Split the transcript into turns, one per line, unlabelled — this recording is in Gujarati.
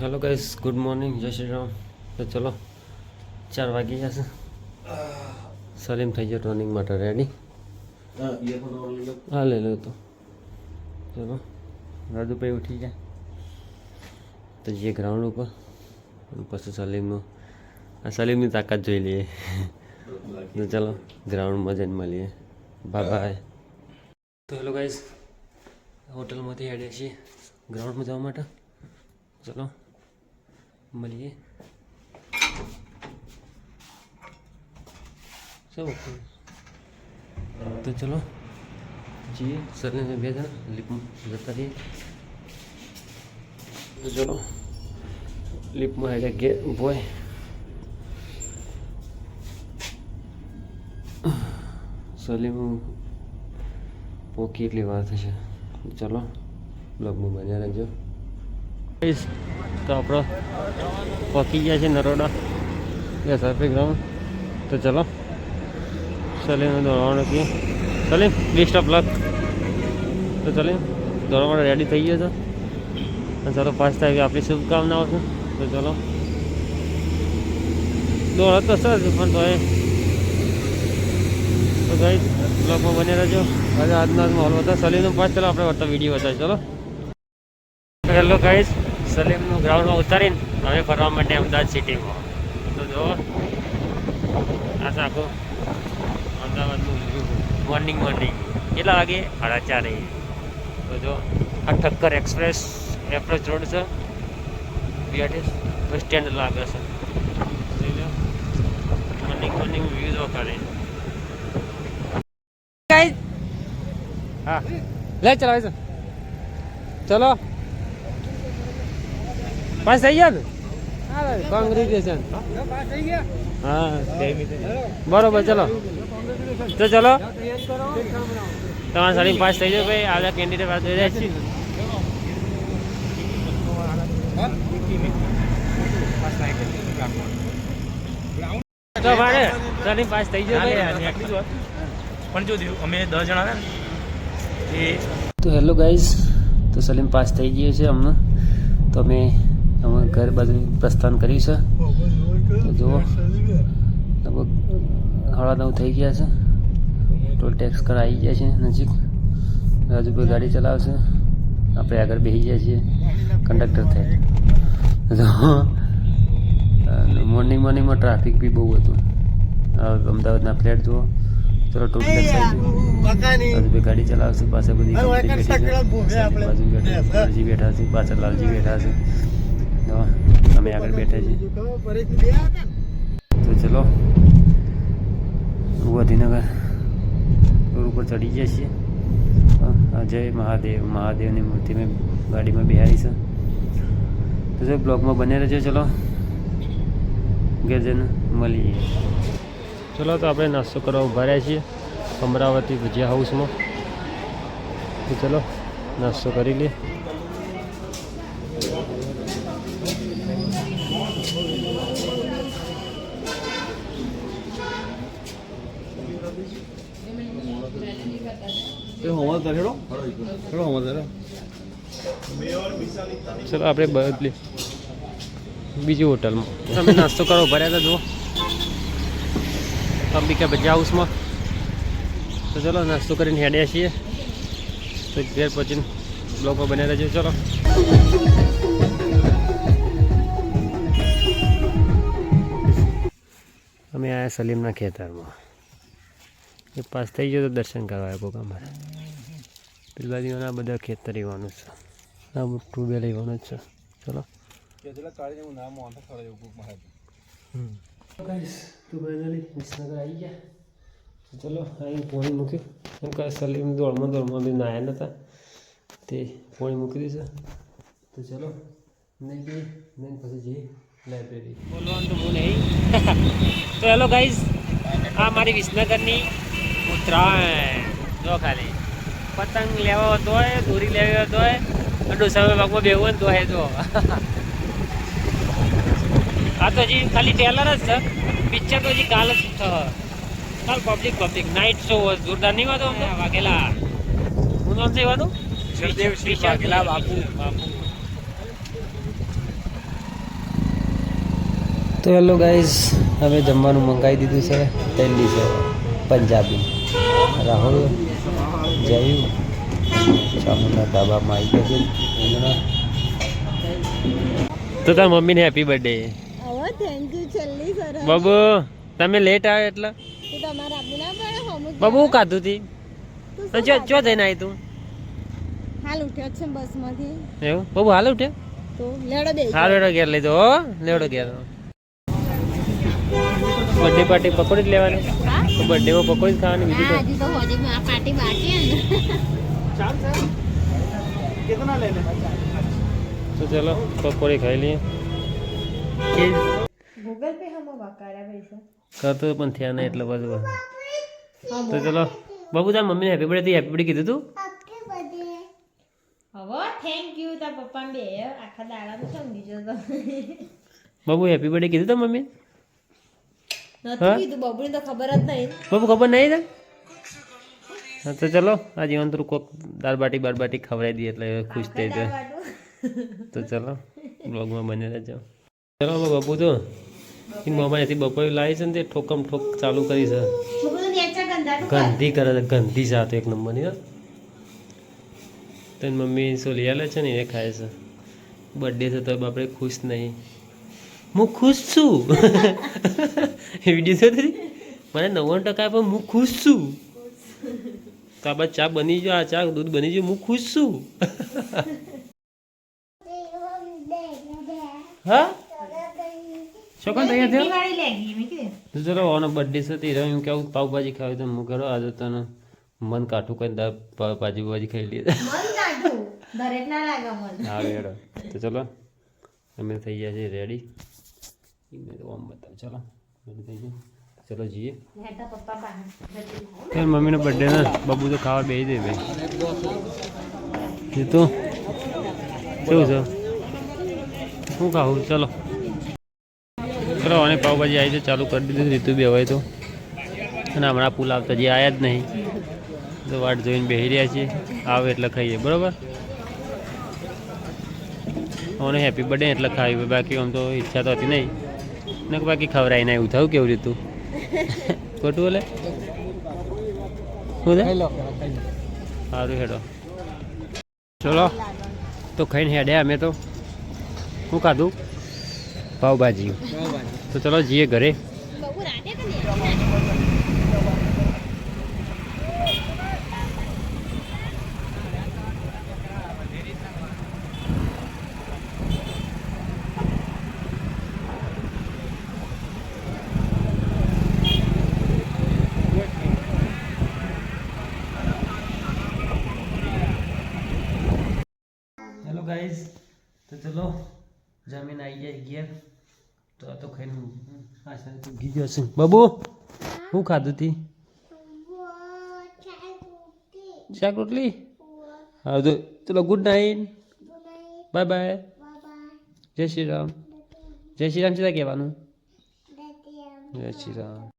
હેલો ગાઈસ ગુડ મોર્નિંગ જય શ્રી રામ તો ચલો ચાર વાગી જશે સલીમ થઈ ગયો રનિંગ માટે રેડી હા લઈ લો તો. ચલો રાજુભાઈ ઉઠી જાય તો જઈએ ગ્રાઉન્ડ ઉપર. પછી સલીમનું આ સલીમની તાકાત જોઈ લઈએ. તો ચલો ગ્રાઉન્ડમાં જઈને મળીએ. બાય તો હેલો ગાઈસ હોટલમાંથી હેડ્યા છીએ. ગ્રાઉન્ડમાં જવા માટે. ચલો. મળીએ. શું? તો ચલો. જઈએ સરને બે જણા લીપમાં જતા રહીએ. તો ચલો. લીપમાં એટલે ગે બોય સલીમ પોકી એટલી વાર થશે. ચલો. બ્લોગમાં બન્યા રહેજો. તો આપણો પહોંચી ગયા છે નરોડા. એસઆરપી ગ્રાઉન્ડ તો ચલો. સલીમને દોડવાનું કહીએ સલીમ બેસ્ટ ઓફ લક તો સલીમ દોડવા માટે રેડી થઈ ગયો અને ચાલો પાસ થાય આપણી શુભકામનાઓ છે. તો ચલો. દોડ તો સર પણ તો એ તો ભાઈ બ્લોગમાં બની રહેજો. આજે આજના માહોલ હતા સલીમનો પાસ ચલો, આપણે વર્તા વીડિયો બતાવીએ. ચલો. હેલો ગાઈસ સલીમનું ગ્રાઉન્ડમાં ઉતારીને હવે ફરવા માટે અમદાવાદ સિટીમાં તો જો આ આખું અમદાવાદનું મોર્નિંગ મોર્નિંગ કેટલા વાગે? સાડા ચારે. તો જો આ ઠક્કર એક્સપ્રેસ એપ્રોચ રોડ છે. બીઆરટીએસ બસ સ્ટેન્ડ લાગે છે. મોર્નિંગ મોર્નિંગ વ્યૂ જો કરે. હા. લે ચલાવે છે. ચલો. પાસ થઈ ગયા ને? કોંગ્રેચ્યુલેશન હા બરોબર ચલો. તો ચલો. તમારા સાડી પાસ થઈ જાય ભાઈ. આગળ કેન્ડિડેટ વાત થઈ જાય છે. તો મારે સાડી પાસ થઈ ભાઈ.
પણ જો અમે દસ જણા ને
તો હેલો ગાઈઝ. તો સલીમ પાસ થઈ ગયો છે અમને. તો અમે અમે ઘર બાજુ પ્રસ્થાન કર્યું છે? તો જુઓ. લગભગ સાડા નવ થઈ ગયા છે. ટોલ ટેક્સ કર આવી ગયા છે નજીક. રાજુભાઈ ગાડી ચલાવશે. આપણે આગળ બેસી ગયા છીએ. કંડક્ટર થઈ તો મોર્નિંગ મોર્નિંગમાં ટ્રાફિક બી બહુ હતું. અમદાવાદના ફ્લેટ જુઓ. ચલો ટોલ ટેક્સ રાજુભાઈ ગાડી ચલાવશે. પાસે બધી બાજુ બેઠા છે. પાછળ લાલજી બેઠા છે. અમે આગળ બેઠા છીએ. તો ચલો ગાંધીનગર રોડ ઉપર ચડી ગયા છીએ. જય મહાદેવ. મહાદેવની મૂર્તિ મેં ગાડીમાં બિહારી છે. તો જો બ્લોગમાં બને રહેજો. ચલો ઘેર મળીએ. ચલો, તો આપણે નાસ્તો કરવા ઊભા રહ્યા છીએ અમરાવતી ભજીયા હાઉસમાં. તો ચલો, નાસ્તો કરી લઈએ. ચલો આપણે બદલી બીજી હોટલમાં. તમે નાસ્તો કરો ભર્યા હતા જુઓ. અંબિકા ભજીયા હાઉસમાં? તો ચલો, નાસ્તો કરીને હેડ્યા છીએ. તો ઘેર પહોંચીને બ્લોગમાં બને રહેજો ચલો. આવ્યા સલીમના ખેતરમાં. એ પાસ થઈ ગયો તો દર્શન કરવા આવ્યો કોક અમારે પેલી બધા ખેતર રહેવાનું છે. આ મોટું બે લેવાનું જ છે. ચલો. તો ફાઇનલી વિસનગર આવી ગયા. ચલો અહીં પોણી મૂક્યું. એમ કે સલીમ દોડમાં દોડમાં બી નાયા નહોતા તે પોણી મૂકી દીધું. તો ચલો નહીં જઈએ નહીં પછી જઈએ. લાઇબ્રેરી. બોલવાનું તો હું નહીં તો હેલો ગાઈઝ આ મારી વિસનગરની ઉત્તરાયણ. જો ખાલી. પતંગ લેવા હતો દોરી લેવી હતો હોય ડોસા ભાગમાં બેવું ને તો હે જો. આ તો હજી ખાલી ટેલર જ છે. પિક્ચર તો હજી કાલ જ છે. કાલ પબ્લિક પબ્લિક નાઇટ શો જોરદાર નહીં વાતો વાઘેલા. હું નામ છે
જયદેવસિંહ વાઘેલા બાપુ.
બાપુ. તો હેલો ગાઈઝ અમે જમવાનું મંગાવી દીધું છે તેલી છે પંજાબી. રાહુલ જયું. ચામુંડા ધાબામાં આવી ગયા છે. તો તાર મમ્મીને હેપી બર્થડે બાબુ તમે લેટ આવ્યો એટલે? બાબુ હતી
તું?
ચો જઈને આવી તું?
હાલ ઉઠ્યો છે બસમાંથી.
એવું? બાબુ હાલ ઉઠ્યો?
તો લેડો બે
હાલ લેડો ઘેર લઈ હો. લેડો ઘેર. બર્થડે પાર્ટી પકોડી જ લેવાની. તો બર્થડેમાં પકોડી જ ખાવાની બીજું તો?
હજી તો પાર્ટી બાકી
તો ચલો પકોડી ખાઈ લઈએ.
ગૂગલ પે હમો વાકારા પૈસા
કરતો પણ થયા નહીં એટલે બધું તો ચલો બાબુ તાર મમ્મીને હેપી બર્થડે હેપી બર્થડે કીધું તું?
હવે થેન્ક યુ તાર પપ્પા બે આખા દાડાનું સમજી જતો
બાબુ હેપી બર્થડે કીધું તો મમ્મી?
નથી કીધું બબુને તો ખબર જ નહીં.
બાબુ ખબર નહીં ને હા તો ચલો આ જીવન થોડું કોક દાળ બાટી બાર બાટી ખવડાવી દઈએ એટલે ખુશ થઈ જાય. તો ચલો બ્લોગમાં બને રહેજો. ચલો હવે બાપુ તો મોબાઈલથી બપોરે લાવી છે ને તે ઠોકમ ઠોક ચાલુ કરી છે.
ગંધાનું કર.
ગંદી કરે છે ગંદી છે આ તો એક નંબરની હો. તો મમ્મી શું લઈ આલે છે ને એ ખાય છે. બર્થડે છે તો બાપરે ખુશ નહીં. હું ખુશ છું. એ વીડિયો તો હતી મને નવ્વાણું ટકા પણ હું ખુશ છું. તો આ ચા બની ગયો આ ચા દૂધ બની ગયું હું ખુશ છું. હા? છોકરા તૈયાર થયો?
દિવાળી લેગી મેં કીધું
તો ચલો ઓનો બર્થડે છે તે એમ કેવું પાવભાજી ખાવી તો હું કરો આજે તને મન કાઠું કરી દાળ પાવભાજી ભાજી ખાઈ લઈએ
મન કાઢું ના લાગે મન.
હા તો ચલો અમે થઈ ગયા છીએ રેડી મેં તો આમ બતાવ ચલો રેડી થઈ ગયા ચલો જઈએ મમ્મીનો બર્થડે ને બબુ તો ખાવા બેસી દે ભાઈ એ તો કેવું છે શું ખાવું? ચલો. ચલો અને પાવભાજી આવી તો ચાલુ કરી દીધું રીતુ બી હવે તો. અને હમણાં પુલ આવતા જે આવ્યા જ નહીં. તો વાટ જોઈને બેસી રહ્યા છીએ. આવે એટલે ખાઈએ બરાબર? મને હેપી બર્થડે એટલે ખાવી બાકી આમ તો ઈચ્છા તો હતી નહીં. ને બાકી ખવરાય ના એવું થયું કેવું રીતું ખોટું બોલે? શું સારું હેડો. ચલો. તો ખાઈને હેડે અમે તો. શું ખાધું? પાવભાજી. તો ચલો જઈએ ઘરે
બબુ રાતે કે
હેલો ગાઈઝ તો ચલો જમીન આવી જાય ઘેર તો આ તો ખાઈને ઘી ગયો. છે. બાબુ શું ખાધું તી? શાક રોટલી? હા તો ચલો ગુડ નાઇટ બાય બાય જય શ્રી રામ. જય શ્રી રામ સીધા કહેવાનું. જય શ્રી રામ.